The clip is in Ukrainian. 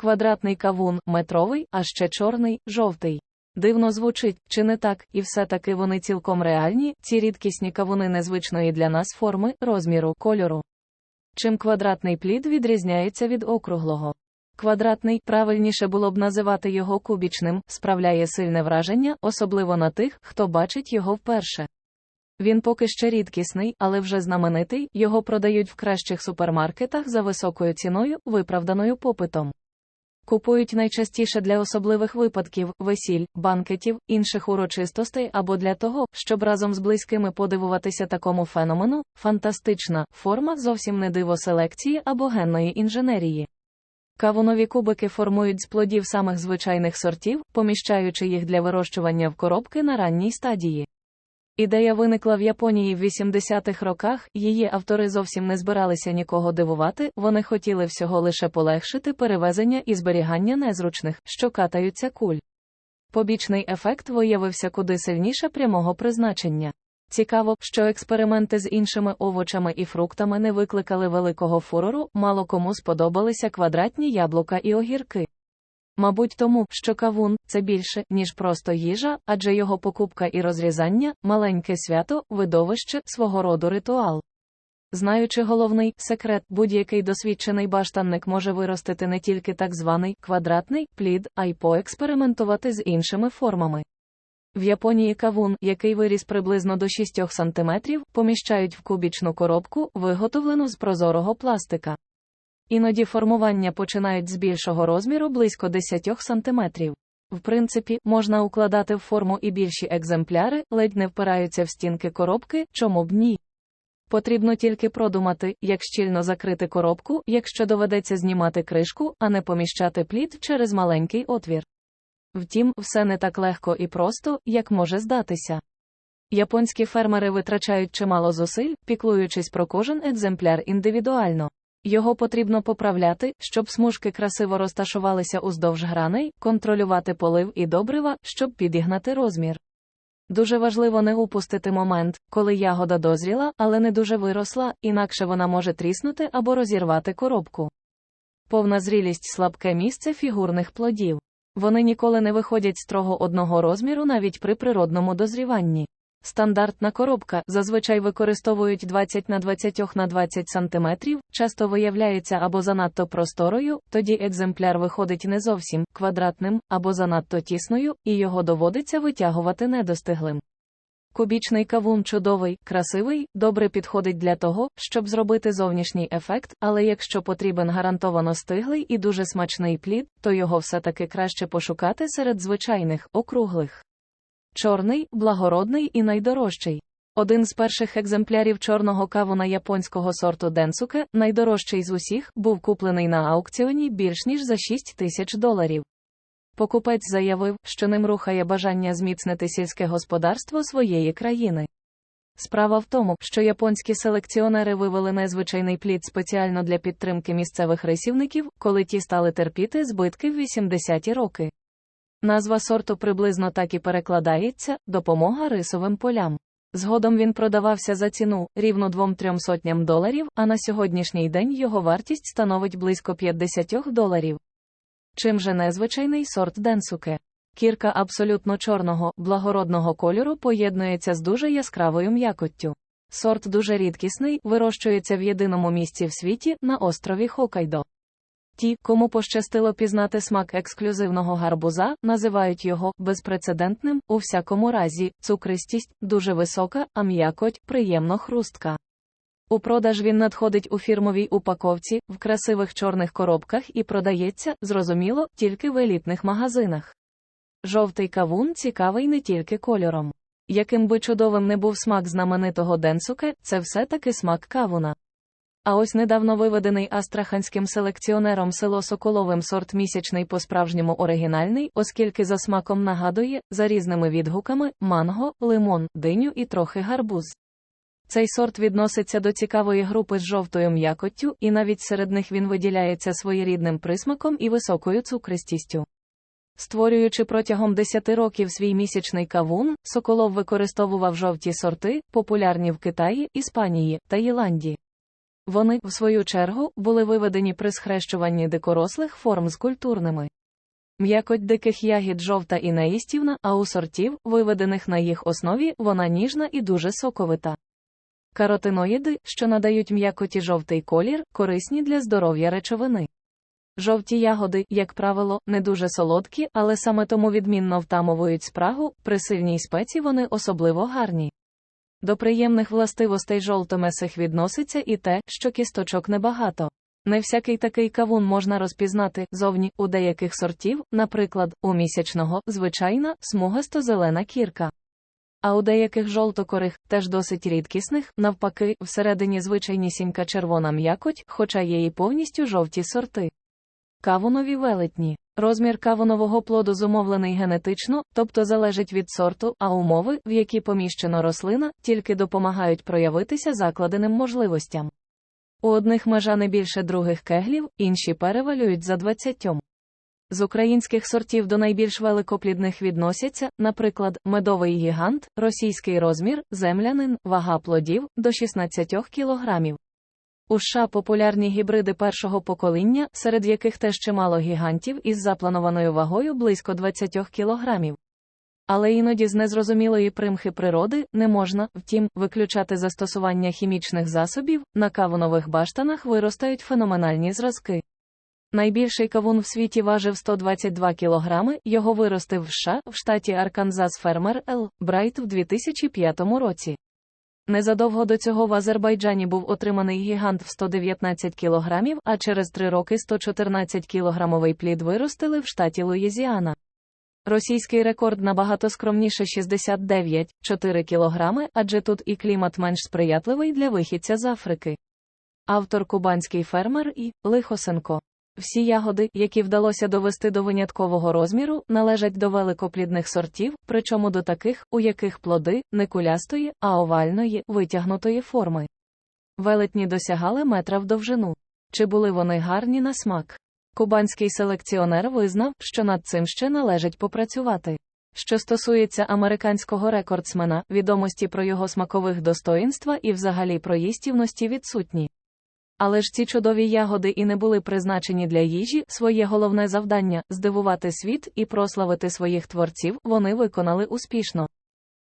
Квадратний кавун, метровий, а ще чорний, жовтий. Дивно звучить, чи не так, і все-таки вони цілком реальні, ці рідкісні кавуни незвичної для нас форми, розміру, кольору. Чим квадратний плід відрізняється від округлого. Квадратний, правильніше було б називати його кубічним, справляє сильне враження, особливо на тих, хто бачить його вперше. Він поки ще рідкісний, але вже знаменитий, його продають в кращих супермаркетах за високою ціною, виправданою попитом. Купують найчастіше для особливих випадків, весіль, банкетів, інших урочистостей або для того, щоб разом з близькими подивуватися такому феномену, фантастична форма зовсім не диво селекції або генної інженерії. Кавунові кубики формують з плодів самих звичайних сортів, поміщаючи їх для вирощування в коробки на ранній стадії. Ідея виникла в Японії в 80-х роках, її автори зовсім не збиралися нікого дивувати, вони хотіли всього лише полегшити перевезення і зберігання незручних, що катаються куль. Побічний ефект виявився куди сильніше прямого призначення. Цікаво, що експерименти з іншими овочами і фруктами не викликали великого фурору, мало кому сподобалися квадратні яблука і огірки. Мабуть, тому, що кавун це більше, ніж просто їжа, адже його покупка і розрізання маленьке свято, видовище, свого роду ритуал. Знаючи головний секрет, будь-який досвідчений баштанник може виростити не тільки так званий квадратний плід, а й поекспериментувати з іншими формами. В Японії кавун, який виріс приблизно до 6 см, поміщають в кубічну коробку, виготовлену з прозорого пластика. Іноді формування починають з більшого розміру близько 10 см. В принципі, можна укладати в форму і більші екземпляри, ледь не впираються в стінки коробки, чому б ні. Потрібно тільки продумати, як щільно закрити коробку, якщо доведеться знімати кришку, а не поміщати плід через маленький отвір. Втім, все не так легко і просто, як може здатися. Японські фермери витрачають чимало зусиль, піклуючись про кожен екземпляр індивідуально. Його потрібно поправляти, щоб смужки красиво розташувалися уздовж граней, контролювати полив і добрива, щоб підігнати розмір. Дуже важливо не упустити момент, коли ягода дозріла, але не дуже виросла, інакше вона може тріснути або розірвати коробку. Повна зрілість слабке місце фігурних плодів. Вони ніколи не виходять строго одного розміру навіть при природному дозріванні. Стандартна коробка зазвичай використовують 20 на 20 на 20 см, часто виявляється або занадто просторою, тоді екземпляр виходить не зовсім квадратним, або занадто тісною, і його доводиться витягувати недостиглим. Кубічний кавун чудовий, красивий, добре підходить для того, щоб зробити зовнішній ефект, але якщо потрібен гарантовано стиглий і дуже смачний плід, то його все-таки краще пошукати серед звичайних, округлих. Чорний, благородний і найдорожчий. Один з перших екземплярів чорного кавуна японського сорту Денсуке, найдорожчий з усіх, був куплений на аукціоні більш ніж за 6 тисяч доларів. Покупець заявив, що ним рухає бажання зміцнити сільське господарство своєї країни. Справа в тому, що японські селекціонери вивели незвичайний плід спеціально для підтримки місцевих рисівників, коли ті стали терпіти збитки в 80-ті роки. Назва сорту приблизно так і перекладається допомога рисовим полям. Згодом він продавався за ціну рівно двом-трьом сотням доларів, а на сьогоднішній день його вартість становить близько 50 доларів. Чим же незвичайний сорт денсуке? Кірка абсолютно чорного, благородного кольору поєднується з дуже яскравою м'якоттю. Сорт дуже рідкісний, вирощується в єдиному місці в світі на острові Хокайдо. Ті, кому пощастило пізнати смак ексклюзивного гарбуза, називають його безпрецедентним, у всякому разі, цукристість дуже висока, а м'якоть приємно хрустка. У продаж він надходить у фірмовій упаковці, в красивих чорних коробках і продається, зрозуміло, тільки в елітних магазинах. Жовтий кавун цікавий не тільки кольором. Яким би чудовим не був смак знаменитого денсуке, це все таки смак кавуна. А ось недавно виведений астраханським селекціонером село Соколовим сорт місячний по-справжньому оригінальний, оскільки за смаком нагадує, за різними відгуками, манго, лимон, диню і трохи гарбуз. Цей сорт відноситься до цікавої групи з жовтою м'якоттю, і навіть серед них він виділяється своєрідним присмаком і високою цукристістю. Створюючи протягом 10 років свій місячний кавун, Соколов використовував жовті сорти, популярні в Китаї, Іспанії та Єландії. Вони, в свою чергу, були виведені при схрещуванні дикорослих форм з культурними. М'якоть диких ягід жовта і неїстівна, а у сортів, виведених на їх основі, вона ніжна і дуже соковита. Каротиноїди, що надають м'якоті жовтий колір, корисні для здоров'я речовини. Жовті ягоди, як правило, не дуже солодкі, але саме тому відмінно втамовують спрагу, при сильній спеці вони особливо гарні. До приємних властивостей жовтомесих відноситься і те, що кісточок небагато. Не всякий такий кавун можна розпізнати зовні у деяких сортів, наприклад, у місячного, звичайна, смугасто-зелена кірка. А у деяких жовтокорих, теж досить рідкісних, навпаки, всередині звичайнісінька червона м'якоть, хоча є і повністю жовті сорти. Кавунові велетні. Розмір кавунового плоду зумовлений генетично, тобто залежить від сорту, а умови, в які поміщено рослина, тільки допомагають проявитися закладеним можливостям. У одних межа не більше других кеглів, інші перевалюють за 20. З українських сортів до найбільш великоплідних відносяться, наприклад, медовий гігант, російський розмір, землянин, вага плодів до 16 кг. У США популярні гібриди першого покоління, серед яких теж чимало гігантів із запланованою вагою близько 20 кг. Але іноді з незрозумілої примхи природи не можна, втім, виключати застосування хімічних засобів, на кавунових баштанах виростають феноменальні зразки. Найбільший кавун в світі важив 122 кг, його виростив в США, в штаті Арканзас фермер Л. Брайт в 2005 році. Незадовго до цього в Азербайджані був отриманий гігант в 119 кг, а через три роки 114 кілограмовий плід виростили в штаті Луїзіана. Російський рекорд набагато скромніше 69,4 кг, адже тут і клімат менш сприятливий для вихідця з Африки. Автор кубанський фермер і Лихосенко. Всі ягоди, які вдалося довести до виняткового розміру, належать до великоплідних сортів, причому до таких, у яких плоди не кулястої, а овальної, витягнутої форми. Велетні досягали метра в довжину. Чи були вони гарні на смак? Кубанський селекціонер визнав, що над цим ще належить попрацювати. Що стосується американського рекордсмена, відомості про його смакових достоїнства і взагалі про їстівності відсутні. Але ж ці чудові ягоди і не були призначені для їжі, своє головне завдання здивувати світ і прославити своїх творців, вони виконали успішно.